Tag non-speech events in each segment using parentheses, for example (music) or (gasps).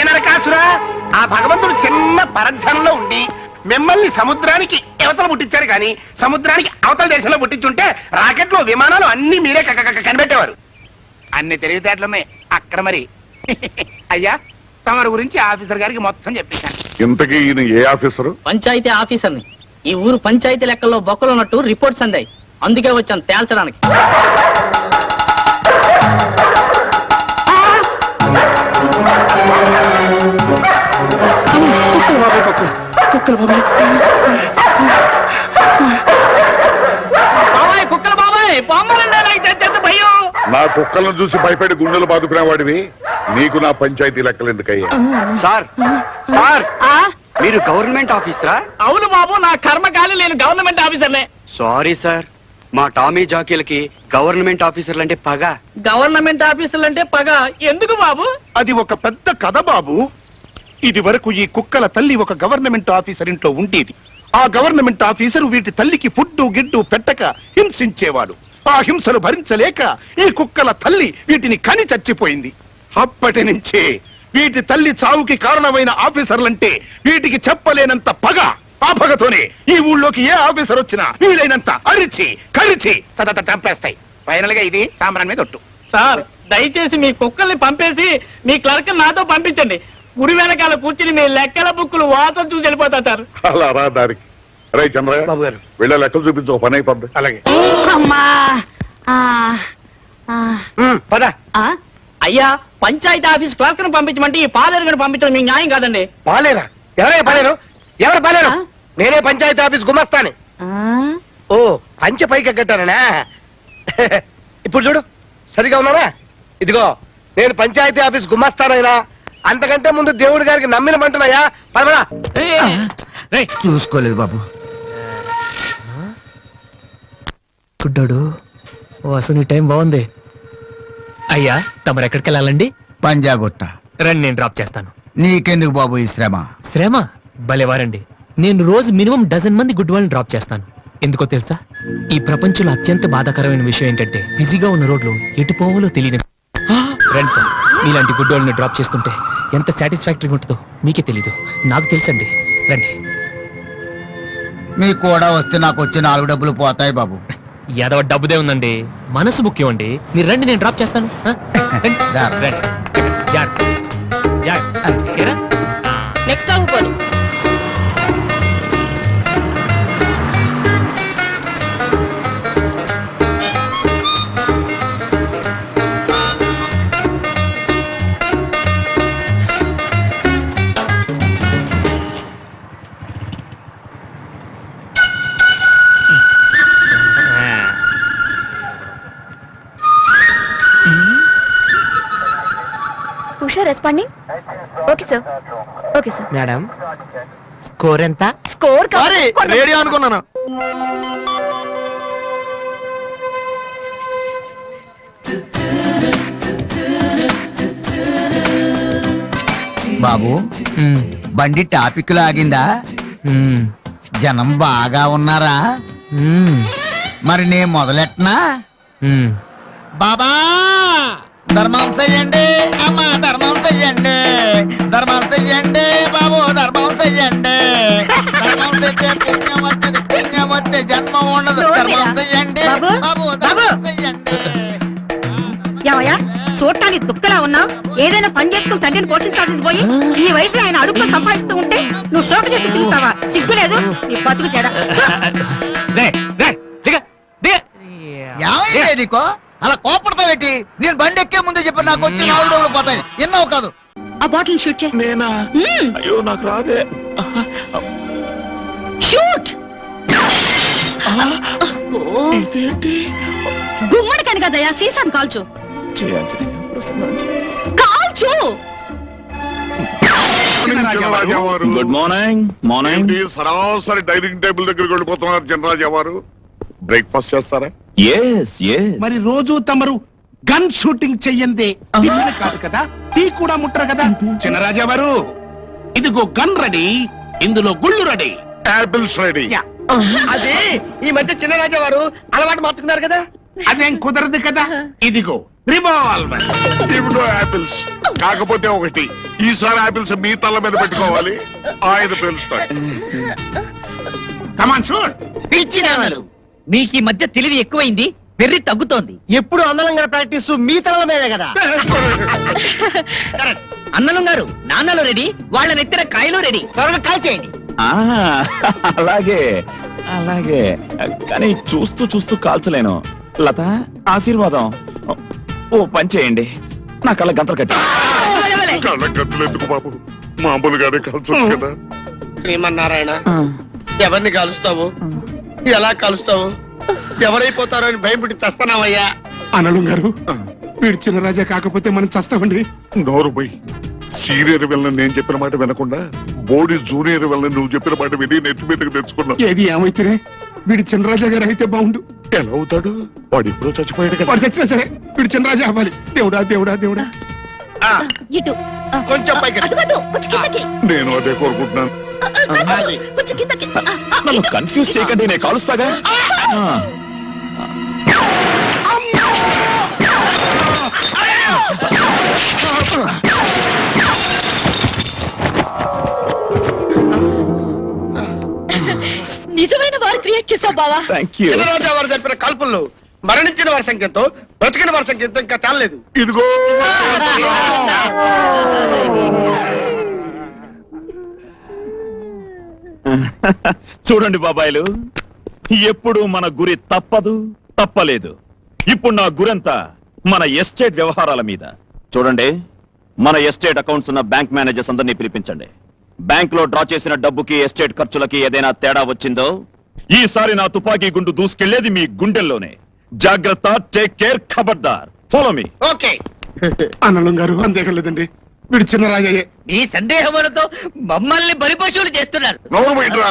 అయ్య నరకాసురా ఆ భగవంతుడు చిన్న పరధ్యానంలో ఉండి మిమ్మల్ని సముద్రానికి అవతల పుట్టించారు కానీ సముద్రానికి అవతల దేశంలో పుట్టించుంటే రాకెట్లు విమానాలు అన్ని మీరే కనిపెట్టేవారు. అన్ని తెలివితేటలున్నాయి అక్కడ మరి. (laughs) అయ్యా తమరి గురించి ఆఫీసర్ గారికి మొత్తం చెప్పేశాను. ఇంతకీ ఈయన ఏ ఆఫీసరు? పంచాయతీ ఆఫీసర్ని. ఈ ఊరు పంచాయతీ లెక్కల్లో బొక్కలు ఉన్నట్టు రిపోర్ట్స్ అందాయి. అందుకే వచ్చాను తేల్చడానికి. బాబాయ్ కుక్కలు బాబాయ్ భయం. నా కుక్కలను చూసి భయపడి గుండెలు బాదుకునే వాడివి? నీకు నా పంచాయతీ లెక్కలు ఎందుకయ్యా? సార్ సార్ మీరు గవర్నమెంట్ ఆఫీసరా? అవును బాబు నా కర్మకాలి నేను గవర్నమెంట్ ఆఫీసర్నే. సారీ సార్ మా టామీ జాకీలకి గవర్నమెంట్ ఆఫీసర్లు అంటే పగ. గవర్నమెంట్ ఆఫీసర్లు అంటే పగ. ఎందుకు బాబు? అది ఒక పెద్ద కథ బాబు. ఇది వరకు ఈ కుక్కల తల్లి ఒక గవర్నమెంట్ ఆఫీసర్ ఇంట్లో ఉండేది. ఆ గవర్నమెంట్ ఆఫీసర్ వీటి తల్లికి ఫుడ్డు గిడ్డు పెట్టక హింసించేవాడు. ఆ హింసలు భరించలేక ఈ కుక్కల తల్లి వీటిని కని చచ్చిపోయింది. అప్పటి నుంచే వీటి తల్లి చావుకి కారణమైన ఆఫీసర్లంటే వీటికి చెప్పలేనంత పగ ఆ పగతోనే ఈ ఊళ్ళోకి ఏ ఆఫీసర్ వచ్చినా వీలైనంత అరిచి కరిచి తదత చంపేస్తాయి. ఫైనల్గా ఇది సాంబ్రాన్ మీద ఒట్టు. సార్ దయచేసి మీ కుక్కల్ని పంపేసి మీ క్లర్క్ నాతో పంపించండి. గుడి వెనకాల కూర్చుని మీ లెక్కల బుక్కులు వాసన చూసి వెళ్ళిపోతా సార్. అలా రా దారికి. రే చంద్రయ్య బాబు గారు. వెళ్ళే లెక్కలు చూపించు ఒక పని అయిపోద్ది. అలాగే. అమ్మా ఆ, ఆ, పద. ఆ? అయ్యా పంచాయతీ ఆఫీస్ క్లర్క్ను పంపించమంటే ఈ పాలేరు పంపించడం మీకు న్యాయం కాదండి. పాలేరా? ఎవరే పాలేరు? ఎవరు పాలేరు? ఆ? నేనే పంచాయతీ ఆఫీస్ గుమస్తాను. ఆ? ఓ పంచె పైకి ఎగ్గట్టానా (laughs) ఇప్పుడు చూడు సరిగా ఉన్నారా ఇదిగో నేను పంచాయతీ ఆఫీస్ గుమస్తానైనా అంతకంటే ముందు దేవుడి గారికి నమ్మిన మంటున్నాయా పదమరా చూసుకోలేదు బాబు. గుడ్డోడు ఓ అసలు నీ టైం బాగుంది. అయ్యా తమరు ఎక్కడికి వెళ్ళాలండి? పంజాగుట్ట. రండి నేను డ్రాప్ చేస్తాను. నీకెందుకు బాబు ఈ శ్రమ? శ్రమ? భలేవారండి నేను రోజు మినిమం డజన్ మంది గుడ్ వాళ్ళని డ్రాప్ చేస్తాను. ఎందుకో తెలుసా? ఈ ప్రపంచంలో అత్యంత బాధాకరమైన విషయం ఏంటంటే బిజీగా ఉన్న రోడ్లు ఎటు పోవాలో తెలియని (gasps) రండి సార్. మీలాంటి గుడ్ వాళ్ళని డ్రాప్ చేస్తుంటే ఎంత సాటిస్ఫాక్టరీగా ఉంటుందో మీకే తెలీదు నాకు తెలుసండి రండి మీకు కూడా వస్తే నాకు వచ్చే నాలుగు డబ్బులు పోతాయి బాబు ఏదో డబ్బుదే ఉందండి మనసు ముఖ్యం అండి మీరు రండి నేను డ్రాప్ చేస్తాను ఆ? రండి. రా. రండి. జాగ్రత్త. జాగ్రత్త. ఏరా? నెక్స్ట్ అవ్వదు responding okay sir. Okay sir. Madam score ఎంత? స్కోర్ రేడియో అనుకున్నాను. బాబు. బండి టాపిక్ లాగిందా మ్మ్. జనం బాగా ఉన్నారా. మరి నేను మొదలెట్టనా. బాబా ధర్మం చెయ్యండి ఏమయ్యా? చూడటానికి దుఃఖలా ఉన్నావు ఏదైనా పని చేసుకుని తండ్రిని పోషించాల్సింది పోయి ఈ వయసులో ఆయన అడుగులో సంపాదిస్తూ ఉంటే నువ్వు శోక చేసి తిరుగుతావా? సిగ్గు లేదు? నీ బతుకు చెడ. రే, రే, దిగ, దిగ. ఏమైంది నీకో? అలా కోపడతావేటి నేను బండి ఎక్కే ముందే చెప్పి నాకు వచ్చి నాలుగు రోజులు పోతాయి ఎన్నో కాదు? ఆ బాటిల్ షూట్ చేయి. నేనా? అయ్యో నాకు రాదే. షూట్! గుమ్మడికని కదయ్యా సీసాను కాల్చు. కాల్చు! గుడ్ మార్నింగ్ మార్నింగ్ సరాసరి డైనింగ్ టేబుల్ దగ్గరికి వెళ్ళిపోతున్నారు చినరాజా వారు బ్రేక్ఫాస్ట్ చేస్తారా? ఎస్ ఎస్ మరి రోజు తమరు గన్ షూటింగ్ చెయ్యందే. తిన్నది కాదు కదా టీ కూడా ముట్టరు కదా. చిన్నరాజా వారు ఇదిగో గన్ రెడీ ఇందులో గుళ్ళు రెడీ. Apples ready. అదే ఈ మధ్య చిన్నరాజా వారు అలవాటు మార్చుకున్నారు కదా? అదేం కుదరదు కదా? ఇదిగో రివాల్వర్ యాపిల్స్ కాకపోతే ఒకటి ఈసారి యాపిల్స్ మీ తల మీద పెట్టుకోవాలి. ఆయన పేలుస్తాడు. కమాన్ చూడ్. పిచ్చినాలు మీకు ఈ మధ్య తెలివి ఎక్కువైంది పెర్రి తగ్గుతోంది. ఎప్పుడు అందలంగా ప్రాక్టీస్ మీ తల మీదే కదా? అన్నలు గారు నాన్నలు రెడీ వాళ్ళ నెత్తిన కాయలు రెడీ. త్వరగా కాల్ చేయండి. అలాగే అలాగే. కానీ చూస్తూ చూస్తూ కాల్చలేను. లత ఆశీర్వాదం. ఓ పని చేయండి. నా కళ్ళ గంతలు కట్టి. వలే, వలే. కళ్ళ గంతులు ఎందుకు బాబు? మామూలుగానే కలిసొచ్చు కదా. శ్రీమన్నారాయణ ఎవరిని కలుస్తావు? ఎలా కలుస్తావు? ఎవరైపోతారో అని భయం పుట్టి చస్తున్నావయ్యా అనలు గారు వీడు చిన్న రాజా కాకపోతే మనం చస్తామండి. నోరు పోయి సీనియర్ వెళ్ళని నేను చెప్పిన మాట వినకుండా బోడి జూనియర్ వెళ్ళని నువ్వు చెప్పిన మాట విని నెత్తి మీదకి తెచ్చుకున్నా. ఏది ఏమైతేనే? వీడు చిన్నరాజా గారు అయితే బాగుండు. ఎలా అవుతాడు? వాడు ఇప్పుడు చచ్చిపోయాడు కదా. వాడు చచ్చినా సరే వీడు చిన్నరాజా అవ్వాలి. దేవుడా దేవుడా దేవుడా. ఇటు. కొంచెం పైకి నేను అదే కోరుకుంటున్నాను. నన్ను. కన్ఫ్యూజ్ చేయకండి నేను కాలుస్తాగా? ఆ, క్రియేట్ చేసావు బావా. థ్యాంక్ యూ చిన్నరాజా వారు జరిపిన కాల్పుల్లో మరణించిన వారి సంఖ్యతో బ్రతికిన వారి సంఖ్యతో ఇంకా తేలలేదు. ఇదిగో. చూడండి బాబాయిలు ఎప్పుడు మన గురి తప్పదు తప్పలేదు. ఇప్పుడు నా గురంతా మన ఎస్టేట్ వ్యవహారాల మీద. చూడండి మన ఎస్టేట్ అకౌంట్స్ ఉన్న బ్యాంక్ మేనేజర్స్ అందరినీ పిలిపించండి. బ్యాంక్లో డ్రా చేసిన డబ్బుకి ఎస్టేట్ ఖర్చులకి ఏదైనా తేడా వచ్చిందో ఈసారి నా తుపాకీ గుండు దూసుకెళ్ళేది మీ గుండెల్లోనే. జాగ్రత్త టేక్ కేర్ ఖబర్దార్. Follow me okay. అనలు గారు అంతేకలేదండి వీడు చిన్నరాజాయే మీ సందేహములతో మమ్మల్ని బలిపశువులు చేస్తున్నారు. నోరు బయటరా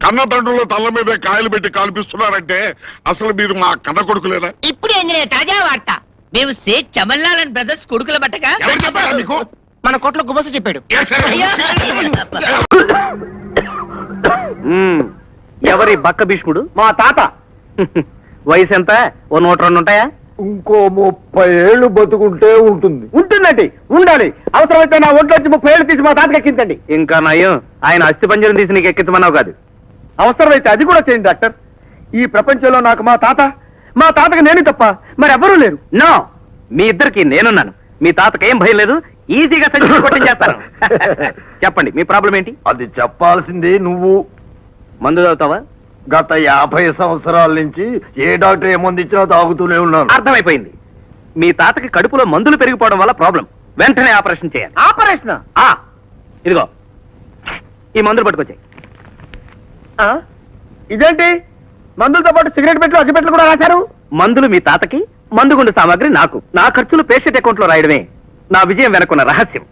కన్న తండ్రుల తల్ల మీద కాయలు పెట్టి కాల్పిస్తున్నారంటే అసలు మీరు మా కన్న కొడుకులేనా ఇప్పుడు ఏంది తాజా వార్త? మేము సేట్ చమన్లాల్ అండ్ బ్రదర్స్ కొడుకుల బట్టగా ఎవరు చెప్పారా మీకు? మన కోట్ల కుబస చెప్పాడు. (laughs) (laughs) ఎవరి బక్క భీష్ముడు? మా తాత. వయసు ఎంత? ఓ నూట రెండు ఉంటాయా? ఇంకో ముప్పై ఏళ్ళు బతుకుంటే ఉంటుంది. ఉంటుందండి. ఉండాలి. అవసరమైతే నా ఒంట్లో వచ్చి ముప్పై ఏళ్ళు తీసి మా తాతకి ఎక్కించండి. ఇంకా నయం. ఆయన అస్థి పంజరం తీసి నీకు ఎక్కించమన్నావు కాదు. అవసరమైతే అది కూడా చేయండి డాక్టర్. ఈ ప్రపంచంలో నాకు మా తాత మా తాతకి నేను తప్ప మరి ఎవరూ లేరు. నో. మీ ఇద్దరికి నేనున్నాను. మీ తాతకి ఏం భయం లేదు. ఈజీగా సంచి (laughs) చెప్పండి మీ ప్రాబ్లం ఏంటి? అది చెప్పాల్సింది నువ్వు. మందు తాగుతావా? గత యాభై సంవత్సరాల నుంచి ఏ డాక్టర్ ఏ మందు ఇచ్చినా తాగుతూనే ఉన్నాను. అర్థమైపోయింది. మీ తాతకి కడుపులో మందులు పెరిగిపోవడం వల్ల ప్రాబ్లం. వెంటనే ఆపరేషన్ చేయాలి. ఆపరేషన్? ఇదిగో. ఈ మందులు పట్టుకొచ్చాయి. ఇదేంటి? మందులతో పాటు సిగరెట్ పెట్లు అగ్గిపెట్లు కూడా రాశారు? మందులు మీ తాతకి మందుగుండు సామాగ్రి నాకు. నా ఖర్చులు పేషెంట్ అకౌంట్లో రాయడమే. నా విజయం వెనకున్న రహస్యం.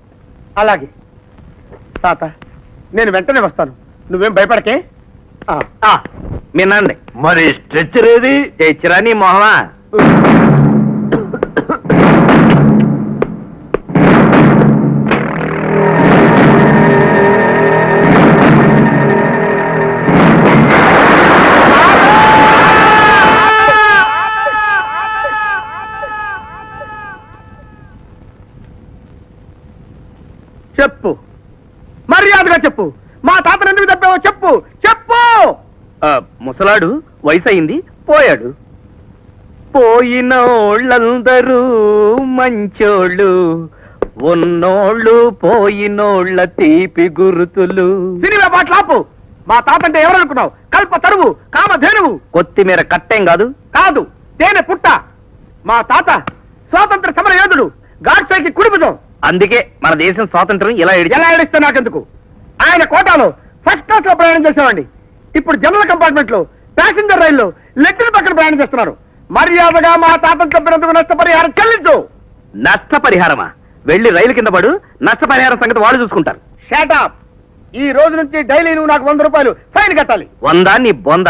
అలాగే. తాత నేను వెంటనే వస్తాను. నువ్వేం భయపడకే. మీ నాన్నే మరి స్ట్రెచ్చర్ ఏది? ఇచ్చిరా నీ మొహమా? ముసలాడు వయసు అయింది పోయాడు. పోయినోళ్ళందరూ మంచోళ్ళు ఉన్నోళ్ళు పోయినోళ్ళ తీపి గుర్తులు. సినిమా పాటలు ఆపు. మా తాత అంటే ఎవరనుకున్నావు? కల్ప తరువు కామధేనువు కొత్తిమీర కట్టేం కాదు. కాదు తేనె పుట్ట. మా తాత స్వాతంత్ర సమర యోధుడు గాడ్సేకి కుడిపుజం అందుకే మన దేశం స్వాతంత్రం ఇలా ఎలా ఏడిస్తే నాకెందుకు? ఆయన కోటాలో ఫస్ట్ క్లాస్లో ప్రయాణం చేసేవాడిని. ఇప్పుడు జనరల్ కంపార్ట్మెంట్లో ప్యాసింజర్ రైల్లో లెక్కల పక్కన ప్రయాణం చేస్తున్నారు. మర్యాదగా మా తాతను చంపినందుకు నష్టపరిహారం చెల్లించు. నష్టపరిహారమా? వెళ్ళి రైలు కింద పడు నష్టపరిహారం సంగతి వాళ్ళు చూసుకుంటారు. షాటాప్ ఈ రోజు నుంచి డైలీ నువ్వు నాకు వంద రూపాయలు ఫైన్ కట్టాలి. వంద నీ బొంద?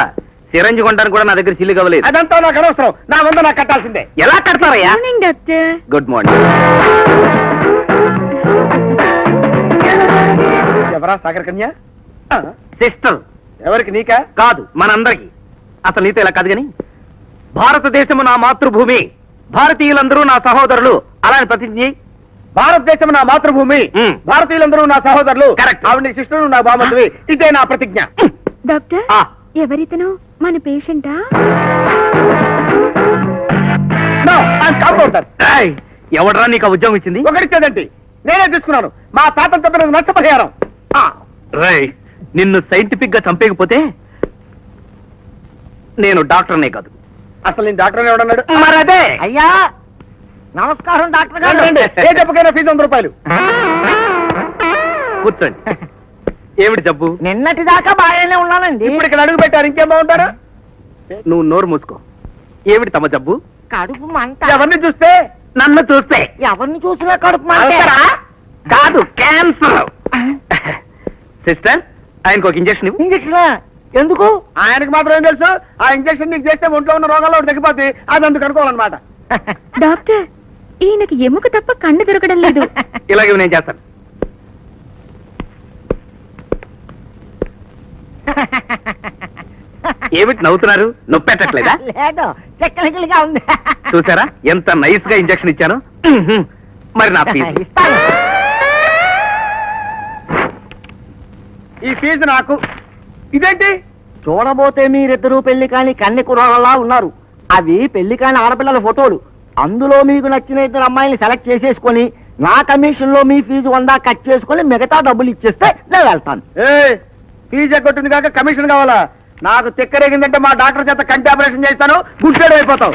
సిరంజి కొనడానికి కూడా నా దగ్గర సిల్లు కవ్వలేదు. అదంతా నాకు అనవసరం. నా వంద నాకు కట్టాల్సిందే. ఎలా కడతారయ్యా? గుడ్ మార్నింగ్ ఎవరా సాగర్ కన్య సిస్టర్ ఎవరికి నీకా? కాదు మనందరికి. అసలు నీతో ఇలా కాదు భారతదేశము నా మాతృభూమి. భారతీయులందరూ నా సహోదరులు. అలాని ప్రతిజ్ఞ భారతదేశం నా మాతృభూమి. భారతీయులందరూ నా సహోదరులు. కరెక్ట్. ఆవిడ శిష్యుడు నా బామతువి ఇదే నా ప్రతిజ్ఞ. డాక్టర్. ఎవరితను? మన పేషెంటా. ఎవడరా నీకు ఉద్యోగం ఇచ్చింది? ఒకరిచ్చేదండి నేనే తీసుకున్నాను. మా తప్పిన నష్టపరిహారం. రై నిన్ను సైంటిఫిక్గా చంపేయకపోతే నేను డాక్టర్నే కాదు. అసలు నేను డాక్టర్ ఎవడన్నాడు మరదే అయ్యా! నమస్కారం డాక్టర్ రండి. ఏ జబ్బుకైనా ఫీజు వంద రూపాయలు. కూర్చోండి. ఏమిటి జబ్బు? నిన్నటి దాకా బాగానే ఉన్నానండి. ఇప్పుడు ఇక్కడ అడుగు పెట్టారు ఇంకేం బాగుంటారు? నువ్వు నోరు మూసుకో. ఏమిటి తమ జబ్బు? కడుపు మంట. ఎవరిని చూస్తే? నన్ను చూస్తే. ఎవరిని చూసినా కడుపు మంట? కాదు క్యాన్సర్ సిస్టర్ ఆయనకు ఒక ఇంజక్షన్ ఇవ్వు. ఇంజక్షన్ ఎందుకు? ఆయనకు మాత్రం ఏం తెలుసు? ఆ ఇంజక్షన్ నీకు చేస్తే ఒంట్లో ఉన్న రోగాల్లో ఒకటి తగ్గిపోతే అది అందుకు అనుకోవాలన్నమాట. (laughs) డాక్టర్ ఈయనకి ఎముక తప్ప కన్ను దొరకడం లేదు. (laughs) ఇలాగే నేను చేస్తాను. (laughs) ఏమిటి నవ్వుతున్నారు? నొప్పి పెట్టట్లేదా లేదు టెక్నికల్గా ఉంది. చూసారా? ఎంత నైస్గా ఇంజక్షన్ ఇచ్చాను. మరి నా ఫీజు ఇస్తాను. ఈ ఫీజు నాకు. ఇదేంటి? చూడబోతే మీరిద్దరూ పెళ్ళి కాని కన్ని కుర్రాళ్ళలా ఉన్నారు. అవి పెళ్ళి కాని ఆడపిల్లల ఫోటోలు. అందులో మీకు నచ్చిన ఇద్దరు అమ్మాయిని సెలెక్ట్ చేసేసుకొని నా కమిషన్లో మీ ఫీజు వందా కట్ చేసుకొని మిగతా డబ్బులు ఇచ్చేస్తే నేను వెళ్తాను. ఏ ఫీజు ఎగ్గొట్టింది కాక కమిషన్ కావాలా? నాకు తిక్కరేగిందంటే మా డాక్టర్ చేత కంటి ఆపరేషన్ చేస్తాను గుడ్డేడు అయిపోతావు.